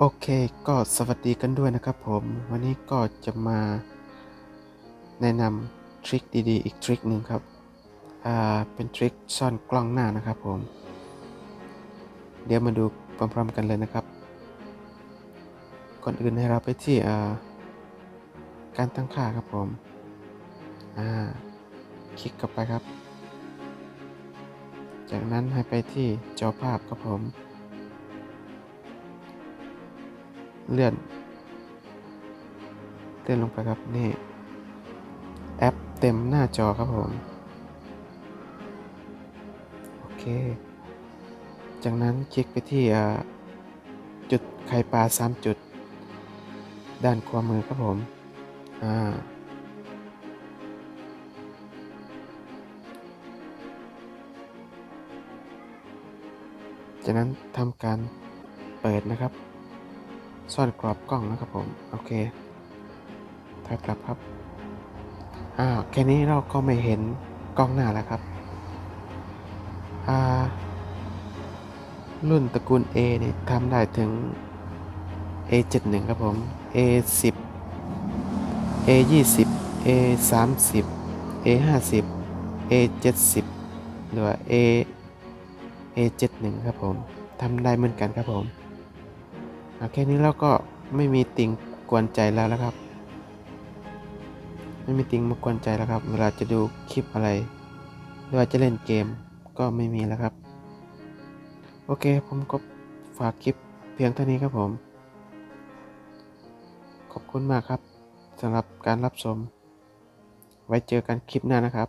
โอเคก็สวัสดีกันด้วยนะครับผม วันนี้ก็จะมาแนะนำทริคดีๆ อีกทริคหนึ่งครับ อ่า เป็นทริคซ่อนกล้องหน้านะครับผม เดี๋ยวมาดูพร้อมๆกันเลยนะครับ ก่อนอื่นให้เราไปที่อ่าการตั้งค่าครับผม อ่า คลิกเข้าไปครับ จากนั้นให้ไปที่จอภาพครับผม เลื่อนเลื่อนลงไปครับ นี่ แอปเต็มหน้าจอครับผม โอเค จากนั้นคลิกไปที่จุดไข่ปลาสามจุด ด้านขวามือครับผม อ่าจากนั้นทำการเปิดนะครับ ซ่อนกรอบกล้องนะครับผม โอเคถอยกลับครับอ่าแค่นี้เราก็ไม่เห็นกล้องหน้าแล้วครับอ่ารุ่นตระกูล A เนี่ยทำได้ถึง A71 ครับผม A10 A20 A30 A50 A70 หรือว่า A A71 ครับผมทำได้เหมือนกันครับผม แค่นี้เราก็ไม่มีติ่งกวนใจแล้วนะครับ ไม่มีติ่งมากวนใจแล้วครับ เวลาจะดูคลิปอะไร หรือว่าจะเล่นเกมก็ไม่มีแล้วครับ โอเคผมก็ฝากคลิปเพียงเท่านี้ครับผม ขอบคุณมากครับสำหรับการรับชม ไว้เจอกันคลิปหน้านะครับ